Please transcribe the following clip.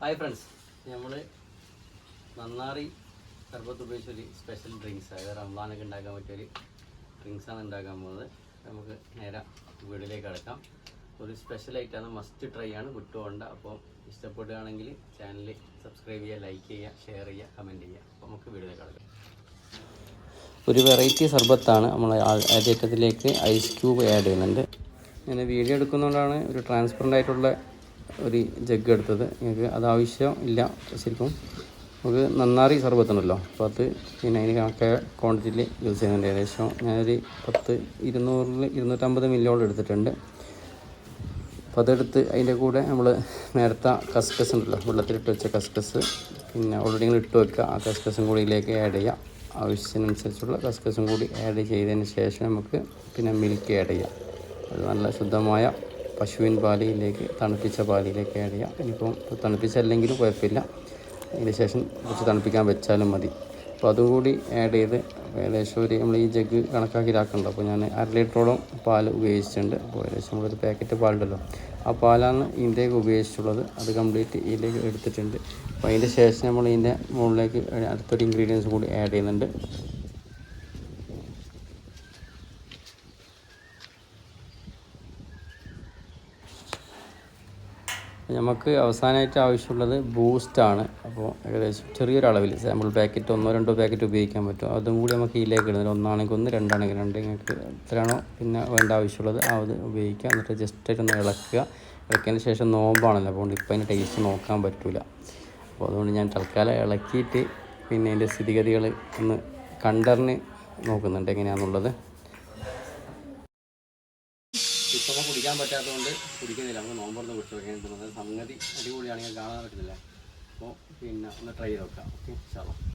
Hi friends നമ്മൾ നന്നാറി സർബത്ത് ഉപയോഗിച്ച ഒരു സ്പെഷ്യൽ ഡ്രിങ്ക്സ് അതായത് റംസാനൊക്കെ ഉണ്ടാക്കാൻ പറ്റിയൊരു ഡ്രിങ്ക്സാണ് ഉണ്ടാക്കാൻ പോകുന്നത്. നമുക്ക് നേരെ വീട്ടിലേക്ക് കിടക്കാം. ഒരു സ്പെഷ്യൽ ആയിട്ടാണ് മസ്റ്റ് ട്രൈ ആണ് വിട്ടുകൊണ്ട് അപ്പോൾ ഇഷ്ടപ്പെടുകയാണെങ്കിൽ ചാനൽ സബ്സ്ക്രൈബ് ചെയ്യുക ലൈക്ക് ചെയ്യുക ഷെയർ ചെയ്യുക കമന്റ് ചെയ്യുക. അപ്പോൾ നമുക്ക് വീട്ടിലേക്ക് കിടക്കാം. ഒരു വെറൈറ്റി സർബത്താണ് നമ്മൾ ആദ്യത്തിലേക്ക് ഐസ് ക്യൂബ് ആഡ് ചെയ്യുന്നുണ്ട്. ഞാൻ വീഡിയോ എടുക്കുന്നതുകൊണ്ടാണ് ഒരു ട്രാൻസ്പെറന്റ് ആയിട്ടുള്ള ഒരു ജഗ് എടുത്തത്. നിങ്ങൾക്ക് അത് ആവശ്യം ഇല്ല ശരിക്കും. നമുക്ക് നന്നാറി സർബത്തുണ്ടല്ലോ അപ്പോൾ അത് പിന്നെ അതിന് കണക്കായ ക്വാണ്ടിറ്റിയിൽ യൂസ് ചെയ്യുന്നുണ്ട്. ഏകദേശം ഞാനൊരു പത്ത് ഇരുന്നൂറിൽ ഇരുന്നൂറ്റമ്പത് മില്ലിയോളം എടുത്തിട്ടുണ്ട്. അപ്പോൾ അതെടുത്ത് അതിന്റെ കൂടെ നമ്മൾ നേരത്തെ കസ്കസ് ഉണ്ടല്ലോ. വെള്ളത്തിലിട്ട് വെച്ച കസ്കസ് പിന്നെ ഓൾറെഡി നിങ്ങൾ ഇട്ട് വെക്കുക. ആ കസ്കസും കൂടി ഇതിലേക്ക് ആഡ് ചെയ്യുക. ആവശ്യത്തിനനുസരിച്ചുള്ള കസ്കസും കൂടി ആഡ് ചെയ്തതിന് ശേഷം നമുക്ക് പിന്നെ മിൽക്ക് ആഡ് ചെയ്യാം. അത് നല്ല ശുദ്ധമായ പശുവിൻ പാലിയിലേക്ക് തണുപ്പിച്ച പാലിയിലേക്ക് ആഡ് ചെയ്യാം. ഇനിയിപ്പം തണുപ്പിച്ചല്ലെങ്കിലും കുഴപ്പമില്ല. അതിന് ശേഷം കുറച്ച് തണുപ്പിക്കാൻ വെച്ചാലും മതി. അപ്പോൾ അതും കൂടി ആഡ് ചെയ്ത് ഏകദേശം ഒരു നമ്മൾ ഈ ജഗ് കണക്കാക്കി ഇതാക്കുന്നുണ്ട് അപ്പോൾ ഞാൻ അര ലിറ്ററോളം പാൽ ഉപയോഗിച്ചിട്ടുണ്ട്. അപ്പോൾ ഏകദേശം നമ്മളൊരു പാക്കറ്റ് പാലുണ്ടല്ലോ. ആ പാലാണ് ഇതിന്റെ ഉപയോഗിച്ചിട്ടുള്ളത്. അത് കംപ്ലീറ്റ് ഇതിലേക്ക് എടുത്തിട്ടുണ്ട്. അപ്പോൾ അതിന്റെ ശേഷം നമ്മൾ ഇതിന്റെ മുകളിലേക്ക് അടുത്തൊരു ഇൻഗ്രീഡിയൻസ് കൂടി ആഡ് ചെയ്യുന്നുണ്ട്. നമുക്ക് അവസാനമായിട്ട് ആവശ്യമുള്ളത് ബൂസ്റ്റാണ് അപ്പോൾ ഏകദേശം ചെറിയൊരു അളവിൽ സാമ്പിൾ പാക്കറ്റ് ഒന്നോ രണ്ടോ പാക്കറ്റ് ഉപയോഗിക്കാൻ പറ്റും. അതും കൂടി നമുക്ക് ഇതിലേക്ക് ഇടുന്നത് ഒന്നാണെങ്കിൽ ഒന്ന് രണ്ടാണെങ്കിൽ രണ്ട് നിങ്ങൾക്ക് എത്രയാണോ പിന്നെ വേണ്ട ആവശ്യമുള്ളത് ആ അത് ഉപയോഗിക്കുക. എന്നിട്ട് ജസ്റ്റ് ഒന്ന് ഇളക്കുക. ഇളക്കിയതിന് ശേഷം നോമ്പാണല്ലോ. അപ്പോൾ ഇപ്പം അതിന്റെ ടേസ്റ്റ് നോക്കാൻ പറ്റില്ല അപ്പോൾ അതുകൊണ്ട് ഞാൻ തൽക്കാലം ഇളക്കിയിട്ട് പിന്നെ അതിന്റെ സ്ഥിതിഗതികൾ ഒന്ന് കണ്ടറിഞ്ഞ് നോക്കുന്നുണ്ട് എങ്ങനെയാണെന്നുള്ളത് ഇപ്പം കുടിക്കാൻ പറ്റാത്തതുകൊണ്ട് കുടിക്കുന്നില്ല. നമുക്ക് നോമ്പറന്ന് കുടിച്ച് വെക്കേണ്ടത് സംഗതി അടിപൊളിയാണെങ്കിൽ കാണാൻ പറ്റുന്നില്ല. അപ്പോൾ പിന്നെ ഒന്ന് ട്രൈ ചെയ്ത് നോക്കാം. ഓക്കെ ചാളോ